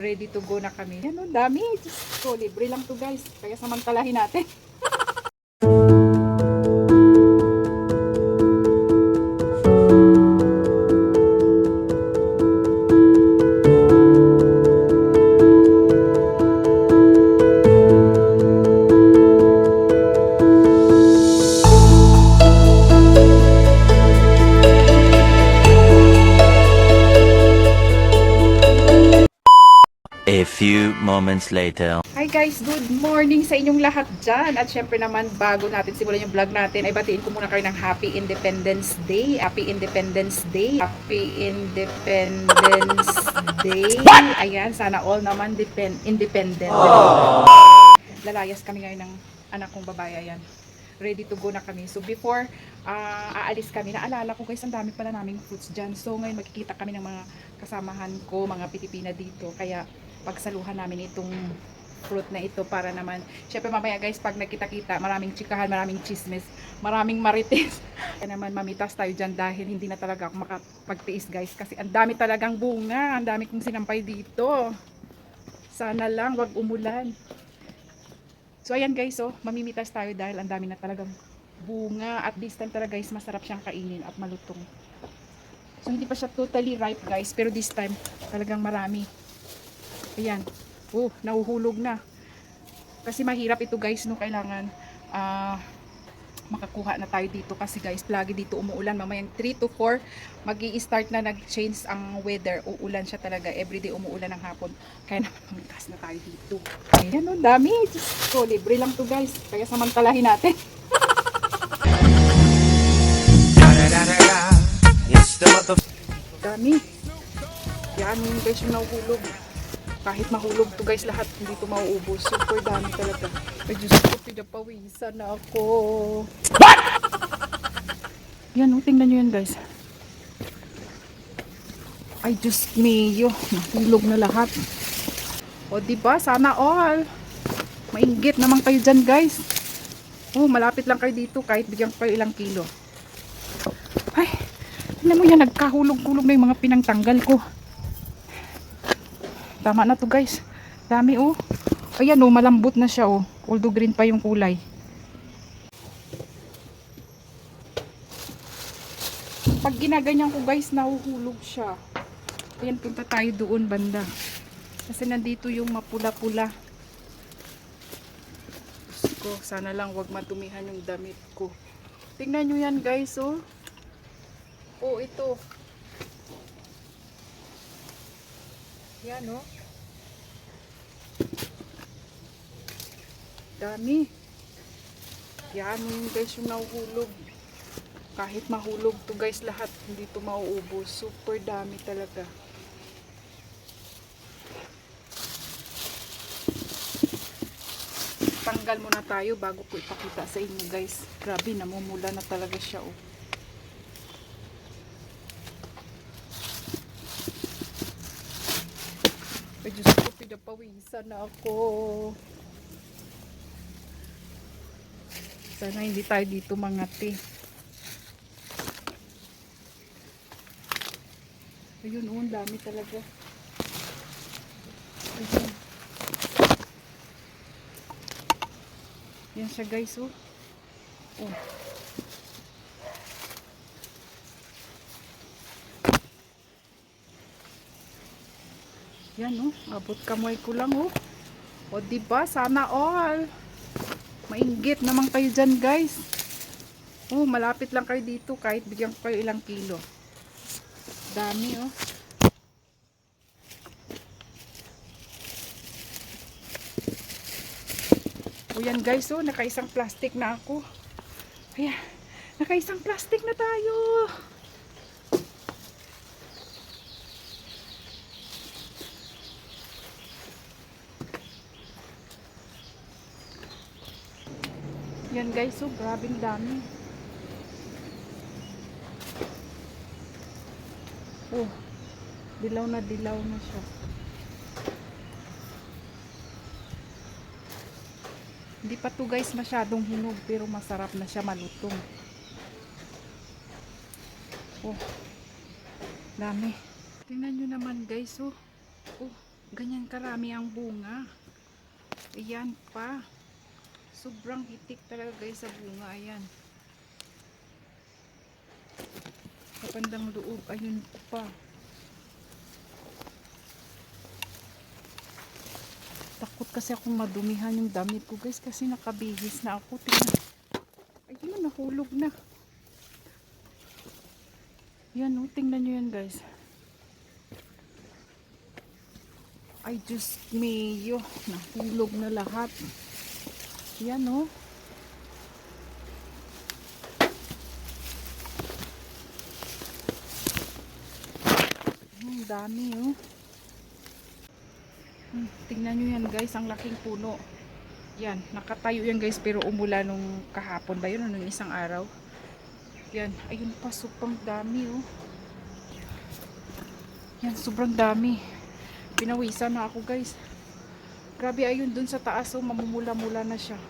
Ready to go na kami. Yan dami. Diyos ko, libre lang to guys. Kaya samantalahin natin. Few moments later. Hi guys, good morning sa inyong lahat dyan. At syempre naman, bago natin simulan yung vlog natin, ay batiin ko muna kayo ng Happy Independence Day. Happy Independence Day. Happy Independence Day. Ayan, sana all naman depend independent. Lalayas kami ngayon ng anak kong babae. Ayan. Ready to go na kami. So before ah, aalis kami, naalala ko guys, ang dami pala naming fruits dyan. So ngayon makikita kami ng mga kasamahan ko, mga Pilipina dito. Kaya pagsaluhan namin itong fruit na ito para naman, syempre mamaya guys, pag nagkita-kita, maraming chikahan, maraming chismis, maraming marites. Kaya naman mamitas tayo dyan dahil hindi na talaga ako makapagtiis guys kasi ang dami talagang bunga, ang dami kong sinampay dito. Sana lang, wag umulan. So ayan guys, oh, mamimitas tayo dahil ang dami na talagang bunga at this time talaga guys, masarap siyang kainin at malutong. So hindi pa siya totally ripe guys, pero this time talagang marami. Ayan. Oh, nahuhulog na. Kasi mahirap ito guys, no kailangan ah makakuha na tayo dito kasi guys, lagi dito umuulan. Mamayang 3 to 4, mag start na nag-change ang weather. Uulan siya talaga. Everyday umuulan ng hapon. Kaya naman mamitas na tayo dito. Ayan o, dami. Diyos ko, libre lang to guys. Kaya samantalahin natin. Dami. Yan yung guys yung nahuhulog. Kahit mahulog to guys lahat, hindi to mauubos. Super dami talaga. Ay Diyos ko, pinapawisan na ako. What? Yan, oh, tingnan nyo yan guys. Ay Diyos mio, nahulog na lahat. O di ba sana all. Mainggit naman kayo dyan guys. Oh, malapit lang kayo dito kahit bigyan ko kayo ilang kilo. Ay, alam mo yan, nagkahulog-hulog na yung mga pinangtanggal ko. Tama na to guys. Dami oh. Ayan oh, malambot na siya oh. Although green pa yung kulay. Pag ginaganyan ko guys, nahuhulog siya. Ayan, punta tayo doon banda. Kasi nandito yung mapula-pula. Ko, sana lang wag matumihan yung damit ko. Tingnan nyo yan guys oh. Oh, ito. Yan, oh. Dami. Yan, yung guys yung nahuhulog. Kahit mahulog to guys lahat, hindi to mauubos. Super dami talaga. Tanggal muna tayo bago ko ipakita sa inyo guys. Grabe, namumula na talaga siya, oh. Ay, Diyos ko, pinapawisan na ako. Sana hindi tayo dito mangati. Ayun, oh, dami talaga. Ayun. Yan siya guys, oh. Oh. Yan oh, abot kamay ko lang oh. O ba sana all. Mainggit naman kayo diyan, guys. Oh, malapit lang kayo dito kahit bigyan ko kayo ilang kilo. Dami oh. O yan guys oh, nakaisang plastic na ako. Ayan, nakaisang plastic na tayo. Guys, so grabing dami. Oh, dilaw na dilaw na siya. Hindi pa to guys masyadong hinog pero masarap na siya malutong. Oh, dami. Tingnan nyo naman guys, oh. Oh, ganyan karami ang bunga. Ayan pa. Sobrang hitik talaga guys sa bunga. Ayan. Kapandang loob. Ayun pa. Takot kasi akong madumihan yung damit ko guys kasi nakabihis na ako. Tingnan. Ayun, nahulog na. Yan o, tingnan nyo yan guys. Ay, Diyos mayo. Nahulog na lahat. Yan o. Ang dami oh. Hmm, tingnan nyo yan guys, ang laking puno. Yan, nakatayo yan guys pero umula nung kahapon ba yun o nung isang araw. Yan, ayun pa, sobrang dami oh. Yan, sobrang dami. Pinawisan na ako guys. Grabe, ayun dun sa taas oh, mamumula-mula na siya.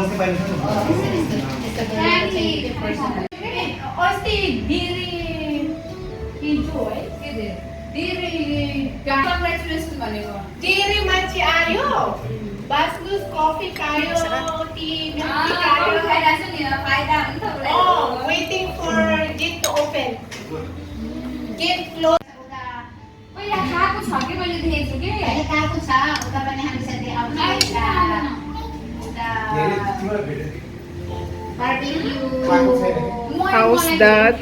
Compulsive Friendly. Austin, diri enjoy. Eh? Diri. Diri. Congratulations manigo. Diri manchi ayo. Basnus coffee kayo, tea, milk kayo. Ah, kaya sa nila, kaya Oh, waiting for gate to open. Gate closed. Kaya kako sa, kaya mo yung dito, kaya. Kaya kako sa, uta pa niya sa di outside. How's that?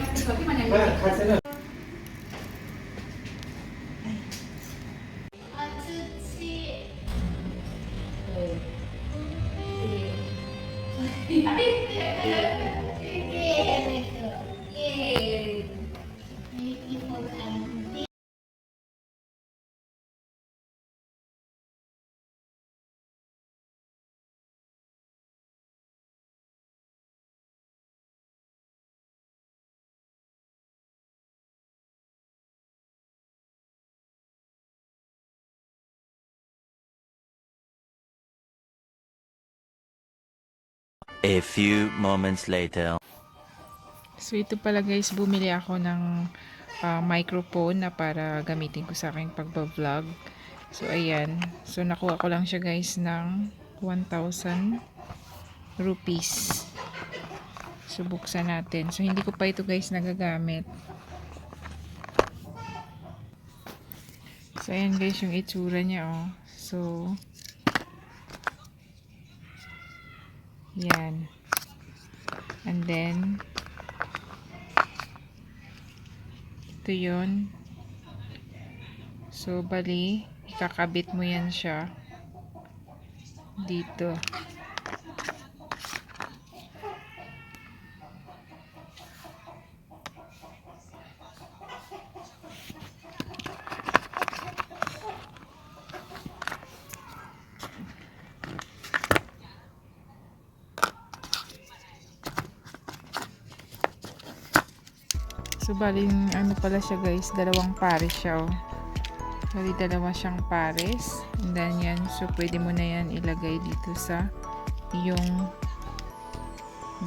A few moments later. So ito pala guys, bumili ako ng ah, microphone na para gamitin ko sa aking pagbablog. So ayan, so nakuha ko lang siya guys ng 1,000 rupees. So buksan natin. So hindi ko pa ito guys nagagamit. So ayan guys yung itsura niya oh. So yan. And then ito yun. So, bali, ikakabit mo yan siya dito. So, bali, ano pala siya guys, dalawang pares siya, oh. Bali, dalawa siyang pares. And then, yan. So, pwede mo na yan ilagay dito sa yung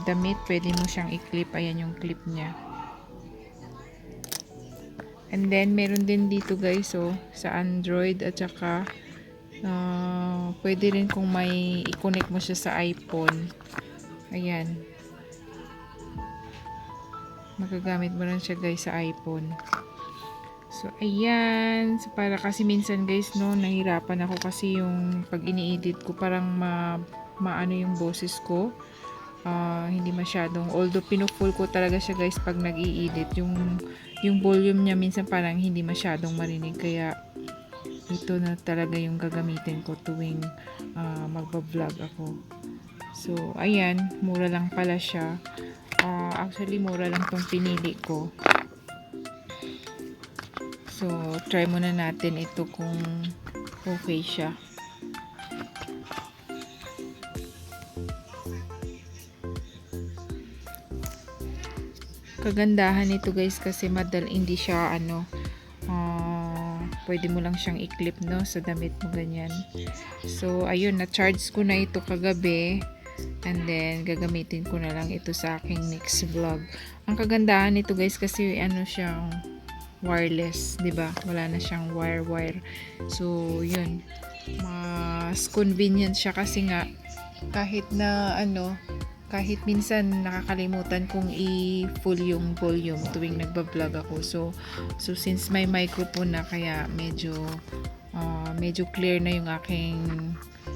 damit. Pwede mo siyang i-clip. Ayan yung clip niya. And then, meron din dito guys, oh, sa Android at saka ah, pwede rin kung may i-connect mo siya sa iPhone. Ayan. Magagamit mo lang siya guys sa iPhone. So, ayan. So, para kasi minsan guys, no, nahirapan ako kasi yung pag ini-edit ko, parang ma, maano yung boses ko. Ah, hindi masyadong, although pinufull ko talaga siya guys pag nag edit yung, yung volume niya minsan parang hindi masyadong marinig. Kaya, ito na talaga yung gagamitin ko tuwing ah, magbablog ako. So, ayan, mura lang pala siya. Ah, actually, mura lang tong pinili ko. So, try muna natin ito kung okay siya. Kagandahan nito guys kasi madal hindi siya ano ah, pwede mo lang siyang i-clip no sa damit mo ganyan. So, ayun, na-charge ko na ito kagabi. And then, gagamitin ko na lang ito sa aking next vlog. Ang kagandahan nito guys kasi ano siyang wireless, 'di ba? Wala na siyang wire-wire. So, 'yun. Mas convenient siya kasi nga kahit na ano, kahit minsan nakakalimutan kong i-full yung volume tuwing nagba-vlog ako. So, so since may microphone na kaya medyo ah, medyo clear na yung aking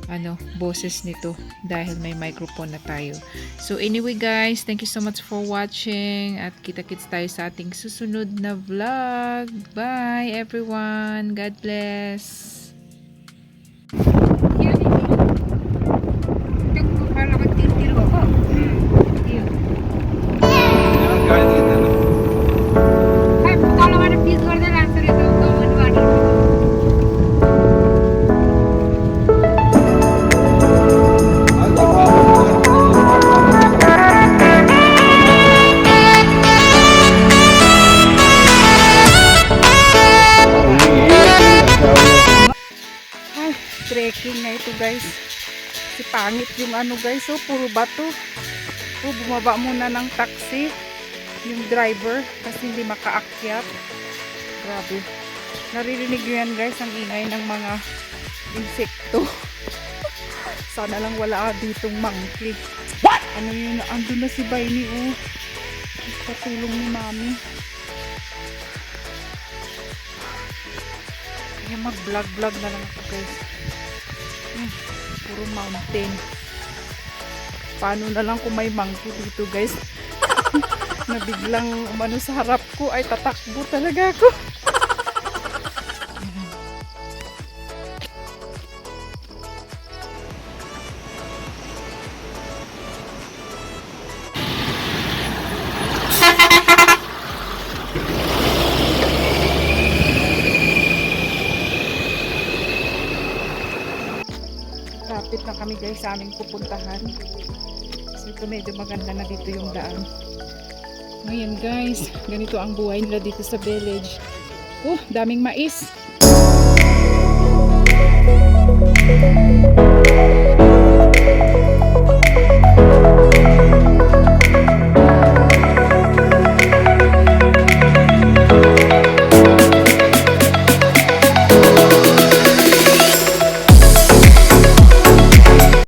ano, boses nito dahil may microphone na tayo. So anyway guys, thank you so much for watching at kita-kits tayo sa ating susunod na vlog. Bye everyone. God bless. Guys. Si pangit yung ano guys, oh, puro bato. Oh, bumaba muna ng taxi yung driver kasi hindi makaakyat. Grabe. Naririnig nyo yan guys, ang ingay ng mga insekto. Sana lang wala ditong monkey. What? Ano yun? Andun na si Baini oh. Patulong ni mami. Kaya mag-vlog-vlog na lang ako guys. Puro mountain. Paano na lang kung may monkey dito guys? na biglang umano sa harap ko ay tatakbo talaga ako. aming pupuntahan. So ito medyo maganda na dito yung daan. Ngayon guys, ganito ang buhay nila dito sa village. Oh, daming mais. Thank you.